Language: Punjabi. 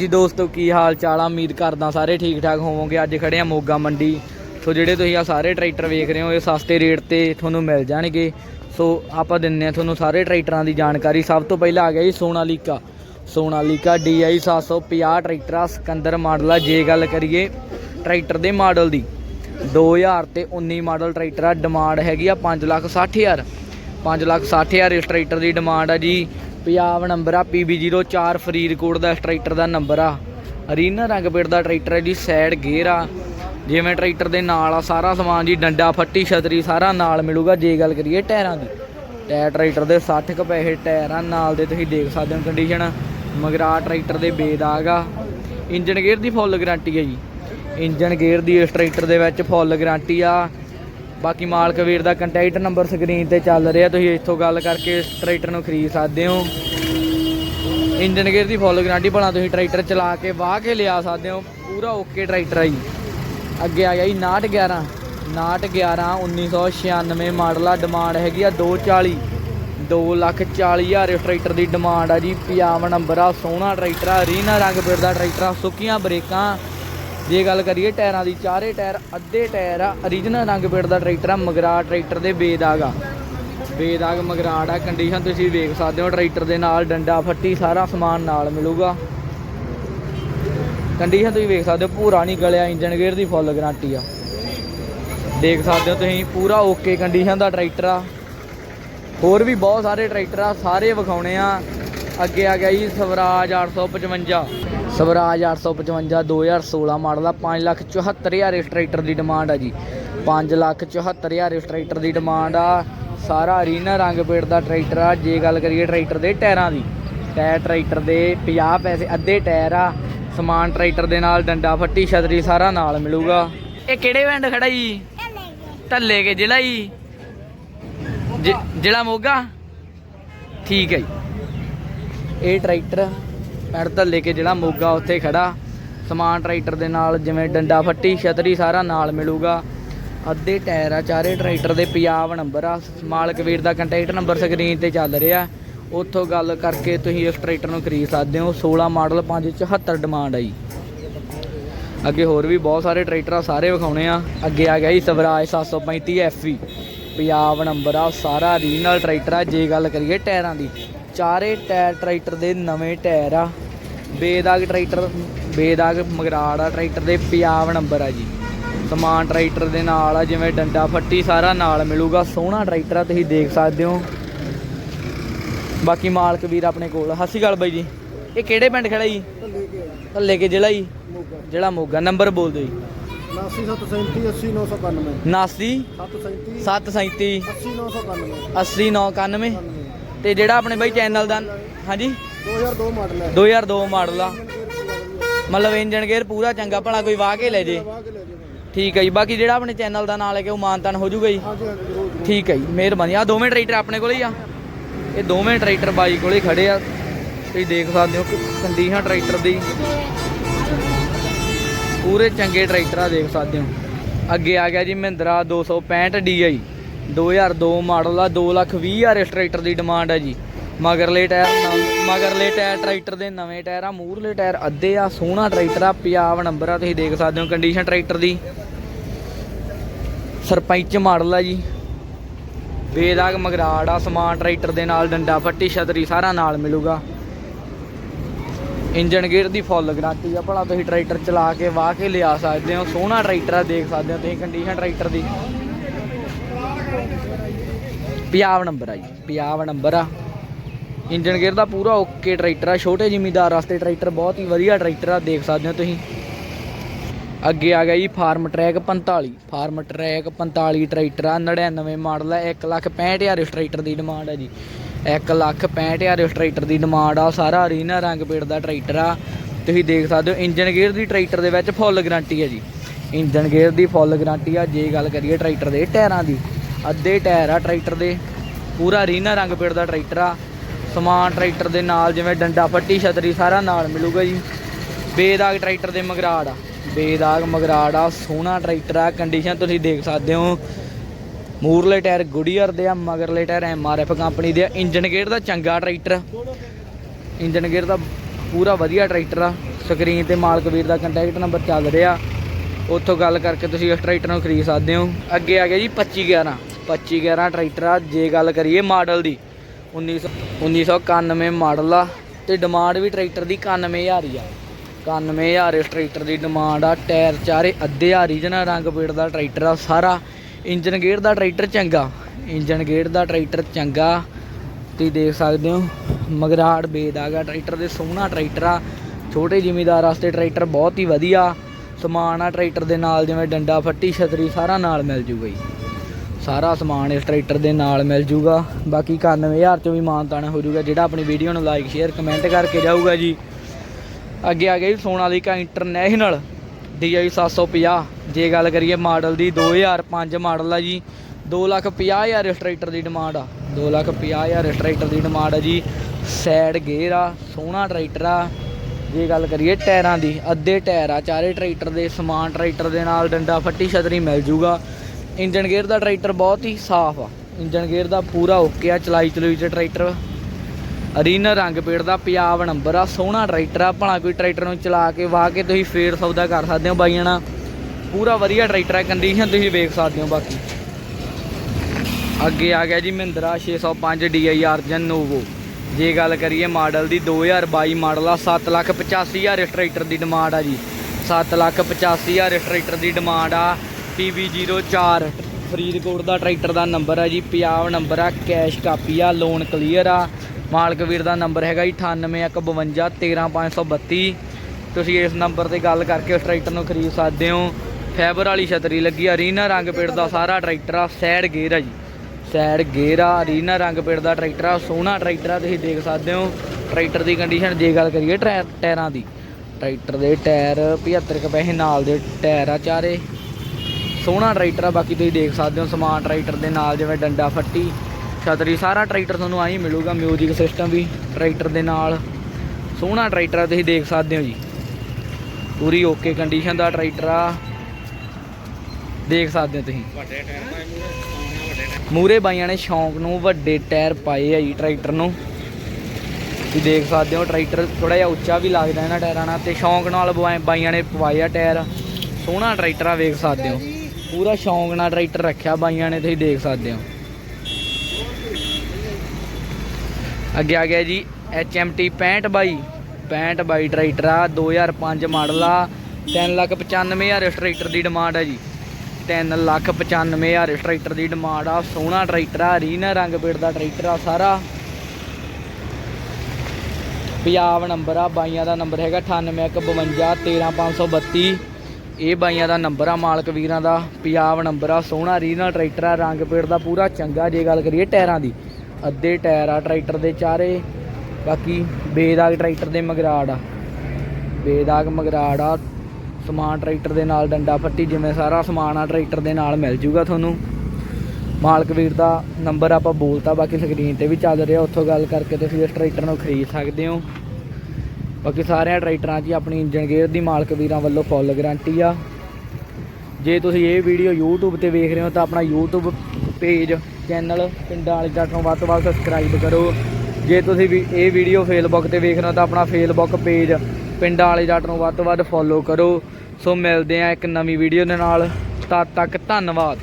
ਜੀ ਦੋਸਤੋ, ਕੀ ਹਾਲ ਚਾਲ ਆ? ਉਮੀਦ ਕਰਦਾ ਸਾਰੇ ਠੀਕ ਠਾਕ ਹੋਵੋਗੇ। ਅੱਜ ਖੜੇ ਆ ਮੋਗਾ ਮੰਡੀ। ਸੋ ਜਿਹੜੇ ਤੁਸੀਂ ਆ ਸਾਰੇ ਟਰੈਕਟਰ ਵੇਖ ਰਹੇ ਹੋ, ਇਹ ਸਸਤੇ ਰੇਟ ਤੇ ਤੁਹਾਨੂੰ ਮਿਲ ਜਾਣਗੇ। ਸੋ ਆਪਾਂ ਦਿੰਨੇ ਆ ਤੁਹਾਨੂੰ ਸਾਰੇ ਟਰੈਕਟਰਾਂ ਦੀ ਜਾਣਕਾਰੀ। ਸਭ ਤੋਂ ਪਹਿਲਾਂ ਆ ਗਿਆ ਜੀ ਸੋਨਾਲੀਕਾ। ਸੋਨਾਲੀਕਾ DI 750 ਟਰੈਕਟਰ ਆ, ਸਿਕੰਦਰ ਮਾਡਲ ਆ। ਜੇ ਗੱਲ ਕਰੀਏ ਟਰੈਕਟਰ ਦੇ ਮਾਡਲ ਦੀ 2000 ਤੇ 19 ਮਾਡਲ ਟਰੈਕਟਰ ਆ। ਡਿਮਾਂਡ ਹੈਗੀ ਆ 560000 560000 ਇਸ ਟਰੈਕਟਰ ਦੀ ਡਿਮਾਂਡ ਆ ਜੀ। ਪੰਜਾਬ ਨੰਬਰ ਆ PB04 ਫਰੀਦਕੋਟ ਦਾ ਇਸ ਟਰੈਕਟਰ ਦਾ ਨੰਬਰ ਆ। ਅਰੀਨਾ ਰੰਗ ਪੇਟ ਦਾ ਟਰੈਕਟਰ ਹੈ ਜੀ ਸਾਈਡ ਗੇਅਰ ਆ। ਜਿਵੇਂ ਟਰੈਕਟਰ ਦੇ ਨਾਲ ਆ, ਸਾਰਾ ਸਮਾਨ ਜੀ, ਡੰਡਾ, ਫੱਟੀ, ਛਤਰੀ, ਸਾਰਾ ਨਾਲ ਮਿਲੂਗਾ, ਜੇ ਗੱਲ ਕਰੀਏ ਟਾਇਰਾਂ ਦੀ। ਟਾਇਰ ਟਰੈਕਟਰ ਦੇ 60 ਕੁ ਪੈਸੇ ਟਾਇਰਾਂ ਨਾਲ ਦੇ ਤੁਸੀਂ ਦੇਖ ਸਕਦੇ ਹੋ ਕੰਡੀਸ਼ਨ ਮਗਰਾ ਟਰੈਕਟਰ ਦੇ ਬੇਦਾਗ ਆ। ਇੰਜਨ ਗੇਅਰ ਦੀ ਫੁੱਲ ਗਾਰੰਟੀ ਹੈ ਜੀ। ਇੰਜਨ ਗੇਅਰ ਦੀ ਇਸ ਟਰੈਕਟਰ ਦੇ ਵਿੱਚ ਫੁੱਲ ਗਾਰੰਟੀ ਆ। ਬਾਕੀ ਮਾਲਕ ਵੀਰ ਦਾ ਕੰਟੈਕਟ ਨੰਬਰ ਸਕਰੀਨ ਤੇ ਚੱਲ ਰਿਹਾ, ਤੁਸੀਂ ਇੱਥੋਂ ਗੱਲ ਕਰਕੇ ਟਰੈਕਟਰ ਨੂੰ ਖਰੀਦ ਸਕਦੇ ਹੋ। ਇੰਜਨ ਗੇਅਰ ਦੀ ਫੁੱਲ ਗਾਰੰਟੀ ਭਲਾ ਤੁਸੀਂ ਟਰੈਕਟਰ ਚਲਾ ਕੇ ਵਾਹ ਕੇ ਲਿਆ ਸਕਦੇ ਹੋ, ਪੂਰਾ ਓਕੇ ਟਰੈਕਟਰ ਆ ਜੀ। ਅੱਗੇ ਆ ਗਿਆ ਜੀ 911 911 1996 ਮਾਡਲ ਆ ਡਿਮਾਂਡ ਹੈਗੀ ਆ 240 2 ਲੱਖ 40 ਹਜ਼ਾਰ ਟਰੈਕਟਰ ਦੀ ਡਿਮਾਂਡ ਆ ਜੀ ਪੰਜਾਬ ਨੰਬਰ ਆ, ਸੋਹਣਾ ਟਰੈਕਟਰ ਆ, ਰੀਨਾ ਰੰਗ ਪੇੜ ਦਾ ਟਰੈਕਟਰ ਸੁੱਕੀਆਂ ਬ੍ਰੇਕਾਂ ਜੇ ਗੱਲ ਕਰੀਏ ਟਾਇਰਾਂ ਦੀ, ਚਾਰੇ ਟਾਇਰ ਅੱਧੇ ਟਾਇਰ ਆ origignal ਰੰਗ ਪੇੜ ਦਾ ਟਰੈਕਟਰ ਆ ਮਗਰਾ ਟਰੈਕਟਰ ਦੇ ਬੇਦਾਗ ਆ। ਬੇਦਾਗ, ਮਗਰਾੜ ਆ ਕੰਡੀਸ਼ਨ ਤੁਸੀਂ ਵੇਖ ਸਕਦੇ ਹੋ, ਟਰੈਕਟਰ ਦੇ ਨਾਲ ਡੰਡਾ, ਫੱਟੀ, ਸਾਰਾ ਸਮਾਨ ਨਾਲ ਮਿਲੂਗਾ। ਕੰਡੀਸ਼ਨ ਤੁਸੀਂ ਵੇਖ ਸਕਦੇ ਹੋ ਪੂਰਾ ਨਹੀਂ ਗਲਿਆ ਇੰਜਨ ਗੇਅਰ ਦੀ ਫੁੱਲ ਗਾਰੰਟੀ ਆ। ਦੇਖ ਸਕਦੇ ਹੋ ਤੁਸੀਂ, ਪੂਰਾ ਓਕੇ ਕੰਡੀਸ਼ਨ ਦਾ ਟਰੈਕਟਰ ਆ। ਹੋਰ ਵੀ ਬਹੁਤ ਸਾਰੇ ਟਰੈਕਟਰ ਆ, ਸਾਰੇ ਵਿਖਾਉਣੇ ਆ। ਅੱਗੇ ਆ ਗਿਆ ਜੀ, ਸਵਰਾਜ 855 ਸਵਰਾਜ 855 2016 ਮਾਡਲ ਆ 574000 ਇਸ ਟਰੈਕਟਰ ਦੀ ਡਿਮਾਂਡ ਆ ਜੀ। 574000 ਇਸ ਟਰੈਕਟਰ ਦੀ ਡਿਮਾਂਡ ਆ। ਸਾਰਾ ਰੀਨਾ ਰੰਗ ਪੇਟ ਦਾ ਟਰੈਕਟਰ ਆ। ਜੇ ਗੱਲ ਕਰੀਏ ਟਰੈਕਟਰ ਦੇ ਟਾਇਰਾਂ ਦੀ, ਟਾਇਰ ਟਰੈਕਟਰ ਦੇ 50 ਪੈਸੇ ਅੱਧੇ ਟਾਇਰ ਆ। ਸਮਾਨ ਟਰੈਕਟਰ ਦੇ ਨਾਲ ਡੰਡਾ ਫੱਟੀ ਛਤਰੀ ਸਾਰਾ ਨਾਲ ਮਿਲੂਗਾ। ਇਹ ਕਿਹੜੇ ਪਿੰਡ ਖੜਾ ਜੀ? ਢੱਲੇ ਕੇ ਜ਼ਿਲ੍ਹਾ ਜੀ। ਜ਼ਿਲ੍ਹਾ ਮੋਗਾ? ਠੀਕ ਹੈ ਜੀ। ਇਹ ਟਰੈਕਟਰ ਪਿੰਡ ਧੱਲੇ ਕੇ ਜਿਹੜਾ ਮੋਗਾ ਉੱਥੇ ਖੜਾ। ਸਮਾਨ ਟਰੈਕਟਰ ਦੇ ਨਾਲ ਜਿਵੇਂ ਡੰਡਾ ਫੱਟੀ, ਛਤਰੀ ਸਾਰਾ ਨਾਲ ਮਿਲੂਗਾ। ਅੱਧੇ ਟਾਇਰ ਆ ਚਾਰੇ ਟਰੈਕਟਰ ਦੇ, ਪੰਜਾਬ ਨੰਬਰ ਆ। ਮਾਲਕ ਵੀਰ ਦਾ ਕੰਟੈਕਟ ਨੰਬਰ ਸਕਰੀਨ ਤੇ ਚੱਲ ਰਿਹਾ। ਉੱਥੋਂ ਗੱਲ ਕਰਕੇ ਤੁਸੀਂ ਇਸ ਟਰੈਕਟਰ ਨੂੰ ਖਰੀਦ ਸਕਦੇ ਹੋ। 16 ਮਾਡਲ 574 ਡਿਮਾਂਡ ਆ ਜੀ। ਅੱਗੇ ਹੋਰ ਵੀ ਬਹੁਤ ਸਾਰੇ ਟਰੈਕਟਰ ਆ, ਸਾਰੇ ਵਿਖਾਉਣੇ ਆ। ਅੱਗੇ ਆ ਗਿਆ ਜੀ ਸਵਰਾਜ 735 FV ਪੰਜਾਬ ਨੰਬਰ ਆ, ਸਾਰਾ ਰੀਜਨਲ ਟਰੈਕਟਰ ਆ। ਜੇ ਗੱਲ ਕਰੀਏ ਟਾਇਰਾਂ ਦੀ, ਚਾਰੇ ਟਾਇਰ ਟਰੈਕਟਰ ਦੇ ਨਵੇਂ ਟਾਇਰ ਆ। ਬੇਦਾਗ ਟਰੈਕਟਰ ਬੇਦਾਗ ਮਗਰਾੜ ਆ ਟਰੈਕਟਰ ਦੇ ਪੰਜਾਬ ਨੰਬਰ ਆ ਜੀ। ਸਮਾਨ ਟਰੈਕਟਰ ਦੇ ਨਾਲ ਆ ਜਿਵੇਂ ਡੰਡਾ ਫੱਟੀ ਸਾਰਾ ਨਾਲ ਮਿਲੂਗਾ ਸੋਹਣਾ ਟਰੈਕਟਰ ਆ ਤੁਸੀਂ ਦੇਖ ਸਕਦੇ ਹੋ। ਬਾਕੀ ਮਾਲਕ ਵੀਰ ਆਪਣੇ ਕੋਲ ਹਸੀ ਗੱਲ ਬਾਈ ਜੀ। ਇਹ ਕਿਹੜੇ ਪਿੰਡ ਖੜਾ ਜੀ? ਥੱਲੇ ਕੇ ਜ਼ਿਲ੍ਹਾ ਜੀ? ਜਿਹੜਾ ਮੋਗਾ। ਨੰਬਰ ਬੋਲ ਦਿਓ ਜੀ। 8737 80991 79 737 737 80991 8991 ਤੇ ਜਿਹੜਾ ਆਪਣੇ ਬਾਈ ਚੈਨਲ ਦਾ ਹਾਂਜੀ? 2002 ਮਾਡਲ ਹੈ। 2002 ਮਾਡਲ ਆ। ਮਤਲਬ ਇੰਜਨ ਗੇਅਰ ਪੂਰਾ ਚੰਗਾ ਭਲਾ ਕੋਈ ਵਾਹ ਕੇ ਲੈ ਜੇ। ਠੀਕ ਹੈ ਜੀ ਬਾਕੀ ਜਿਹੜਾ ਆਪਣੇ ਚੈਨਲ ਦਾ ਨਾਲ ਹੈ ਕਿ ਉਹ ਮਾਨਤਾਨ ਹੋ ਜਾਊਗਾ ਜੀ। ਠੀਕ ਹੈ ਜੀ ਮਿਹਰਬਾਨੀ। ਆ ਦੋਵੇਂ ਟਰੈਕਟਰ ਆਪਣੇ ਕੋਲੇ ਹੀ ਆ। ਇਹ ਦੋਵੇਂ ਟਰੈਕਟਰ ਬਾਈ ਕੋਲੇ ਖੜੇ ਆ। ਤੁਸੀਂ ਦੇਖ ਸਕਦੇ ਹੋ ਕੰਡੀਸ਼ਨ ਟਰੈਕਟਰ ਦੀ। ਪੂਰੇ ਚੰਗੇ ਟਰੈਕਟਰ ਆ ਦੇਖ ਸਕਦੇ ਹੋ। ਅੱਗੇ ਆ ਗਿਆ ਜੀ ਮਹਿੰਦਰਾ 265 DI 2002 ਮਾਡਲ ਆ 2 ਲੱਖ 20 ਹਜ਼ਾਰ ਇਸ ਟਰੈਕਟਰ ਦੀ ਡਿਮਾਂਡ ਹੈ ਜੀ। ਮਗਰਲੇ ਟਾਇਰ ਨਵ- ਮਗਰਲੇ ਟਾਇਰ ਟਰੈਕਟਰ ਦੇ ਨਵੇਂ ਟਾਇਰ ਆ, ਮੂਹਰਲੇ ਟਾਇਰ ਅੱਧੇ ਆ, ਸੋਹਣਾ ਟਰੈਕਟਰ ਆ, ਪੰਜਾਬ ਨੰਬਰ ਆ, ਤੁਸੀਂ ਦੇਖ ਸਕਦੇ ਹੋ ਕੰਡੀਸ਼ਨ ਟਰੈਕਟਰ ਦੀ। ਸਰਪੰਚ ਮਾਡਲ ਆ ਜੀ। ਬੇਦਾਗ ਮਗਰਾੜ ਆ, ਸਮਾਨ ਟਰੈਕਟਰ ਦੇ ਨਾਲ ਡੰਡਾ ਫੱਟੀ, ਛਤਰੀ ਸਾਰਾ ਨਾਲ ਮਿਲੂਗਾ। ਇੰਜਨ ਗੇਅਰ ਦੀ ਫੁੱਲ ਗਾਰੰਟੀ ਆ, ਭਲਾ ਤੁਸੀਂ ਟਰੈਕਟਰ ਚਲਾ ਕੇ, ਵਾਹ ਕੇ ਲਿਆ ਸਕਦੇ ਹੋ। ਸੋਹਣਾ ਟਰੈਕਟਰ ਆ, ਦੇਖ ਸਕਦੇ ਹੋ ਤੁਸੀਂ ਕੰਡੀਸ਼ਨ ਟਰੈਕਟਰ ਦੀ। ਪੰਜਾਬ ਨੰਬਰ ਆ ਜੀ, ਪੰਜਾਬ ਨੰਬਰ ਆ। ਇੰਜਨ ਗੇਅਰ ਦਾ ਪੂਰਾ ਓਕੇ ਟਰੈਕਟਰ ਆ, ਛੋਟੇ ਜ਼ਿਮੀਦਾਰ ਵਾਸਤੇ ਟਰੈਕਟਰ, ਬਹੁਤ ਹੀ ਵਧੀਆ ਟਰੈਕਟਰ ਆ, ਦੇਖ ਸਕਦੇ ਹੋ ਤੁਸੀਂ। ਅੱਗੇ ਆ ਗਿਆ ਜੀ Farmtrac 45 Farmtrac 45 tractor ਆ 99 ਮਾਡਲ ਆ 1 ਲੱਖ 65000 ਇਸ ਟਰੈਕਟਰ ਦੀ ਡਿਮਾਂਡ ਹੈ ਜੀ। 1 ਲੱਖ 65000 ਇਸ ਟਰੈਕਟਰ ਦੀ ਡਿਮਾਂਡ ਆ, ਸਾਰਾ ਰੀਨਾ ਰੰਗ ਪੇੜ ਦਾ ਟਰੈਕਟਰ ਆ। ਤੁਸੀਂ ਦੇਖ ਸਕਦੇ ਹੋ ਇੰਜਨ ਗੇਅਰ ਦੀ ਟਰੈਕਟਰ ਦੇ ਵਿੱਚ ਫੁੱਲ ਗਾਰੰਟੀ ਹੈ ਜੀ। ਇੰਜਨ ਗੇਅਰ ਦੀ ਫੁੱਲ ਗਾਰੰਟੀ ਆ, ਜੇ ਗੱਲ ਕਰੀਏ ਟਰੈਕਟਰ ਦੇ ਟਾਇਰਾਂ ਦੀ। ਅੱਧੇ ਟਾਇਰ ਆ ਟਰੈਕਟਰ ਦੇ, ਪੂਰਾ ਰੀਨਾ ਰੰਗ ਪੇੜ ਦਾ ਟਰੈਕਟਰ ਆ। ਸਮਾਨ ਟਰੈਕਟਰ ਦੇ ਨਾਲ, ਜਿਵੇਂ ਡੰਡਾ ਫੱਟੀ ਛਤਰੀ, ਸਾਰਾ ਨਾਲ ਮਿਲੂਗਾ ਜੀ। ਬੇਦਾਗ ਟਰੈਕਟਰ ਦੇ ਮਗਰਾੜ ਆ। ਬੇਦਾਗ ਮਗਰਾੜ ਆ, ਸੋਹਣਾ ਟਰੈਕਟਰ ਆ ਕੰਡੀਸ਼ਨ ਤੁਸੀਂ ਦੇਖ ਸਕਦੇ ਹੋ। ਮੂਰਲੇ ਟਾਇਰ ਗੁਡੀਅਰ ਦੇ ਆ, ਮਗਰਲੇ ਟਾਇਰ ਐਮਆਰਐਫ ਕੰਪਨੀ ਦੇ ਆ। ਇੰਜਨ ਗੇਅਰ ਦਾ ਚੰਗਾ ਟਰੈਕਟਰ ਇੰਜਨ ਗੇਅਰ ਦਾ ਪੂਰਾ ਵਧੀਆ ਟਰੈਕਟਰ ਆ। ਸਕਰੀਨ ਤੇ ਮਾਲਕ ਵੀਰ ਦਾ ਕੰਟੈਕਟ ਨੰਬਰ ਚੱਲ ਰਿਹਾ। ਉੱਥੋਂ ਗੱਲ ਕਰਕੇ ਤੁਸੀਂ ਇਸ ਟਰੈਕਟਰ ਨੂੰ ਖਰੀਦ ਸਕਦੇ ਹੋ। ਅੱਗੇ ਆ ਗਿਆ ਜੀ 2511 2511 ਟਰੈਕਟਰ ਆ। ਜੇ ਗੱਲ ਕਰੀਏ ਮਾਡਲ ਦੀ 1991 ਮਾਡਲ ਆ ਤੇ ਡਿਮਾਂਡ ਵੀ ਟਰੈਕਟਰ ਦੀ 91000 ਹੀ ਆ। 91000 ਇਸ ਟਰੈਕਟਰ ਦੀ ਡਿਮਾਂਡ ਆ ਟਾਇਰ ਚਾਰੇ ਅੱਧੇ ਆ ਰੀਜਨਲ ਰੰਗ ਪੇੜ ਦਾ ਟਰੈਕਟਰ ਆ, ਸਾਰਾ। ਇੰਜਨ ਗੇਅਰ ਦਾ ਟਰੈਕਟਰ ਚੰਗਾ। ਇੰਜਨ ਗੇਅਰ ਦਾ ਟਰੈਕਟਰ ਚੰਗਾ। ਤੁਸੀਂ ਦੇਖ ਸਕਦੇ ਹੋ ਮਗਰਾੜ ਬੇਦਾਗਾ ਟਰੈਕਟਰ ਦੇ ਸੋਹਣਾ ਟਰੈਕਟਰ ਆ। ਛੋਟੇ ਜ਼ਿਮੀਦਾਰ ਵਾਸਤੇ ਟਰੈਕਟਰ ਬਹੁਤ ਹੀ ਵਧੀਆ। ਸਮਾਨ ਆ ਟਰੈਕਟਰ ਦੇ ਨਾਲ, ਜਿਵੇਂ ਡੰਡਾ ਫੱਟੀ, ਛਤਰੀ, ਸਾਰਾ ਨਾਲ ਮਿਲ ਜੂਗਾ ਜੀ ਸਾਰਾ ਸਮਾਨ ਇਸ ਟਰੈਕਟਰ ਦੇ ਨਾਲ ਮਿਲ ਜੂਗਾ। ਬਾਕੀ 91000 ਚੋਂ ਵੀ ਮਾਨਤਾਨਾ ਹੋ ਜੂਗਾ, ਜਿਹੜਾ ਆਪਣੀ ਵੀਡੀਓ ਨੂੰ ਲਾਈਕ ਸ਼ੇਅਰ ਕਮੈਂਟ ਕਰਕੇ ਜਾਊਗਾ ਜੀ। ਅੱਗੇ ਆ ਗਿਆ ਜੀ ਸੋਨਾਲੀਕਾ ਇੰਟਰਨੈਸ਼ਨਲ DI 750 ਜੇ ਗੱਲ ਕਰੀਏ ਮਾਡਲ ਦੀ 2005 ਮਾਡਲ ਆ ਜੀ। 250000 ਇਸ ਟਰੈਕਟਰ ਦੀ ਡਿਮਾਂਡ ਆ। 250000 ਇਸ ਟਰੈਕਟਰ ਦੀ ਡਿਮਾਂਡ ਆ ਜੀ। ਸਾਈਡ ਗੇਅਰ ਆ, ਸੋਹਣਾ ਟਰੈਕਟਰ ਆ। ਜੇ ਗੱਲ ਕਰੀਏ ਟਾਇਰਾਂ ਦੀ, ਅੱਧੇ ਟਾਇਰ ਆ, ਚਾਰੇ ਟਰੈਕਟਰ ਦੇ, ਸਮਾਨ ਟਰੈਕਟਰ ਦੇ ਨਾਲ ਡੰਡਾ ਫੱਟੀ ਛਤਰੀ ਮਿਲ ਜੂਗਾ। ਇੰਜਨ ਗੇਅਰ ਦਾ ਟਰੈਕਟਰ ਬਹੁਤ ਹੀ ਸਾਫ਼ ਆ। ਇੰਜਨ ਗੇਅਰ ਦਾ ਪੂਰਾ ਓਕੇ ਆ, ਚਲਾਈ ਚਲੂਈ ਚ ਟਰੈਕਟਰ। ਅਰੀਨਾ ਰੰਗ ਪੇੜ ਦਾ ਪੰਜਾਬ ਨੰਬਰ ਆ, ਸੋਹਣਾ ਟਰੈਕਟਰ ਆ। ਭਲਾ ਕੋਈ ਟਰੈਕਟਰ ਨੂੰ ਚਲਾ ਕੇ ਵਾਹ ਕੇ ਤੁਸੀਂ ਫੇਰ ਸੌਦਾ ਕਰ ਸਕਦੇ ਹੋ ਬਾਈਆਂ ਨਾਲ ਪੂਰਾ ਵਧੀਆ ਟਰੈਕਟਰ ਆ ਕੰਡੀਸ਼ਨ ਤੁਸੀਂ ਵੇਖ ਸਕਦੇ ਹੋ ਬਾਕੀ। ਅੱਗੇ ਆ ਗਿਆ ਜੀ ਮਹਿੰਦਰਾ 605 DI ਅਰਜਨ ਨੋਵੋ ਜੇ ਗੱਲ ਕਰੀਏ ਮਾਡਲ ਦੀ 2022 ਮਾਡਲ ਆ 785000 ਇਸ ਟਰੈਕਟਰ ਦੀ ਡਿਮਾਂਡ ਆ ਜੀ। 785000 ਇਸ ਟਰੈਕਟਰ ਦੀ ਡਿਮਾਂਡ ਆ। PB04 ਫਰੀਦਕੋਟ ਦਾ ਟਰੈਕਟਰ ਦਾ ਨੰਬਰ ਆ ਜੀ, ਪੰਜਾਬ ਨੰਬਰ ਆ ਕੈਸ਼ ਕਾਪੀ ਆ ਲੋਨ ਕਲੀਅਰ ਆ। ਮਾਲਕ ਵੀਰ ਦਾ ਨੰਬਰ ਹੈਗਾ ਜੀ 9815 13532 ਤੁਸੀਂ ਇਸ ਨੰਬਰ ਤੇ ਗੱਲ ਕਰਕੇ ਉਸ ਟਰੈਕਟਰ ਨੂੰ ਖਰੀਦ ਸਕਦੇ ਹੋ। ਫੈਬਰ ਵਾਲੀ ਛਤਰੀ ਲੱਗੀ ਆ ਰੀਨਾ ਰੰਗ ਪੇੜ ਦਾ ਸਾਰਾ ਟਰੈਕਟਰ ਆ ਸਾਈਡ ਗੇਅਰ ਆ ਜੀ। ਸਾਈਡ ਗੇਅਰ ਆ ਰੀਨਾ ਰੰਗ ਪੇੜ ਦਾ ਟਰੈਕਟਰ ਆ, ਸੋਹਣਾ ਟਰੈਕਟਰ ਆ, ਤੁਸੀਂ ਦੇਖ ਸਕਦੇ ਹੋ। ਟਰੈਕਟਰ ਦੀ ਕੰਡੀਸ਼ਨ ਜੇ ਗੱਲ ਕਰੀਏ ਟਾਇਰ- ਟਾਇਰਾਂ ਦੀ। ਟਰੈਕਟਰ ਦੇ ਟਾਇਰ 75 ਕੁ ਪੈਸੇ ਨਾਲ ਦੇ ਟਾਇਰ ਆ ਚਾਰੇ। ਸੋਹਣਾ ਟਰੈਕਟਰ ਆ ਬਾਕੀ ਤੁਸੀਂ ਦੇਖ ਸਕਦੇ ਹੋ ਸਮਾਨ ਟਰੈਕਟਰ ਦੇ ਨਾਲ ਜਿਵੇਂ ਡੰਡਾ ਫੱਟੀ ਛਤਰੀ ਸਾਰਾ ਟਰੈਕਟਰ ਤੁਹਾਨੂੰ ਆਹੀ ਮਿਲੂਗਾ ਮਿਊਜ਼ਿਕ ਸਿਸਟਮ ਵੀ ਟਰੈਕਟਰ ਦੇ ਨਾਲ। ਸੋਹਣਾ ਟਰੈਕਟਰ ਆ ਤੁਸੀਂ ਦੇਖ ਸਕਦੇ ਹੋ ਜੀ। ਪੂਰੀ ਓਕੇ ਕੰਡੀਸ਼ਨ ਦਾ ਟਰੈਕਟਰ ਆ। ਦੇਖ ਸਕਦੇ ਹੋ ਤੁਸੀਂ। ਮੂਰੇ ਬਾਈਆਂ ਨੇ ਸ਼ੌਂਕ ਨੂੰ ਵੱਡੇ ਟਾਇਰ ਪਾਏ ਆ ਜੀ ਟਰੈਕਟਰ ਨੂੰ। ਤੁਸੀਂ ਦੇਖ ਸਕਦੇ ਹੋ ਟਰੈਕਟਰ ਥੋੜਾ ਜਿਹਾ ਉੱਚਾ ਵੀ ਲੱਗਦਾ ਇਹਨਾਂ ਟਾਇਰਾਂ ਨਾਲ ਤੇ ਸ਼ੌਂਕ ਨਾਲ ਬਾਈਆਂ ਨੇ ਪਵਾਏ ਆ ਟਾਇਰ। ਸੋਹਣਾ ਟਰੈਕਟਰ ਆ ਵੇਖ ਸਕਦੇ ਹੋ। ਪੂਰਾ ਸ਼ੌਂਕ ਨਾਲ ਟਰੈਕਟਰ ਰੱਖਿਆ, ਬਾਈਆਂ ਨੇ ਤੁਸੀਂ ਦੇਖ ਸਕਦੇ ਹੋ। ਅੱਗੇ ਆ ਗਿਆ ਜੀ HMT 65 ਬਾਈ 65 ਬਾਈ ਟਰੈਕਟਰ ਆ 2005 ਮਾਡਲ ਆ 395000 ਇਸ ਟਰੈਕਟਰ ਦੀ ਡਿਮਾਂਡ ਆ ਜੀ। 395000 ਇਸ ਟਰੈਕਟਰ ਦੀ ਡਿਮਾਂਡ ਆ, ਸੋਹਣਾ ਟਰੈਕਟਰ ਆ ਰੀਨਾ ਰੰਗ ਪੇੜ ਦਾ ਟਰੈਕਟਰ ਆ ਸਾਰਾ। ਪੰਜਾਬ ਨੰਬਰ ਆ, ਬਾਈਆਂ ਦਾ ਨੰਬਰ ਹੈਗਾ 9852 13532 ਇਹ ਬਾਈਆਂ ਦਾ ਨੰਬਰ ਆ, ਮਾਲਕ ਵੀਰਾਂ ਦਾ ਪੰਜਾਬ ਨੰਬਰ ਆ, ਸੋਹਣਾ ਰੀਜਨਲ ਟਰੈਕਟਰ ਆ, ਰੰਗ ਪੇੜ ਦਾ ਪੂਰਾ ਚੰਗਾ ਜੇ ਗੱਲ ਕਰੀਏ ਟਾਇਰਾਂ ਦੀ। ਅੱਧੇ ਟਾਇਰ ਆ ਟਰੈਕਟਰ ਦੇ ਚਾਰੇ, ਬਾਕੀ ਬੇਦਾਗ ਟਰੈਕਟਰ ਦੇ ਮਗਰਾੜ ਆ। ਬੇਦਾਗ ਮਗਰਾੜ ਆ, ਸਮਾਨ ਟਰੈਕਟਰ ਦੇ ਨਾਲ ਡੰਡਾ ਫੱਟੀ ਜਿਵੇਂ ਸਾਰਾ ਸਮਾਨ ਆ ਟਰੈਕਟਰ ਦੇ ਨਾਲ ਮਿਲ ਜੂਗਾ ਤੁਹਾਨੂੰ। ਮਾਲਕ ਵੀਰ ਦਾ ਨੰਬਰ ਆਪਾਂ ਬੋਲਤਾ, ਬਾਕੀ ਸਕਰੀਨ ਤੇ ਵੀ ਚੱਲ ਰਿਹਾ, ਉੱਥੋਂ ਗੱਲ ਕਰਕੇ ਤੁਸੀਂ ਇਸ ਟਰੈਕਟਰ ਨੂੰ ਖਰੀਦ ਸਕਦੇ ਹੋ। ਬਾਕੀ ਸਾਰਿਆਂ ਟਰੈਕਟਰਾਂ 'ਚ ਆਪਣੀ ਇੰਜਨ ਗੇਅਰ ਦੀ ਮਾਲਕ ਵੀਰਾਂ ਵੱਲੋਂ ਫੁੱਲ ਗਾਰੰਟੀ ਆ। ਜੇ ਤੁਸੀਂ ਇਹ ਵੀਡੀਓ YouTube ਤੇ ਵੇਖ ਰਹੇ ਹੋ ਤਾਂ ਆਪਣਾ YouTube ਪੇਜ ਚੈਨਲ ਪਿੰਡਾਂ ਵਾਲੇ ਜੱਟ ਨੂੰ ਵੱਧ ਤੋਂ ਵੱਧ ਸਬਸਕ੍ਰਾਈਬ ਕਰੋ। ਜੇ ਤੁਸੀਂ ਵੀ ਇਹ ਵੀਡੀਓ ਫੇਸਬੁੱਕ ਤੇ ਵੇਖ ਰਹੇ ਹੋ ਤਾਂ ਆਪਣਾ ਫੇਸਬੁੱਕ ਪੇਜ ਪਿੰਡਾਂ ਵਾਲੇ ਜੱਟ ਨੂੰ ਵੱਧ ਤੋਂ ਵੱਧ ਫੋਲੋ ਕਰੋ। ਸੋ ਮਿਲਦੇ ਆ ਇੱਕ ਨਵੀਂ ਵੀਡੀਓ ਦੇ ਨਾਲ। ਤਦ ਤੱਕ ਧੰਨਵਾਦ।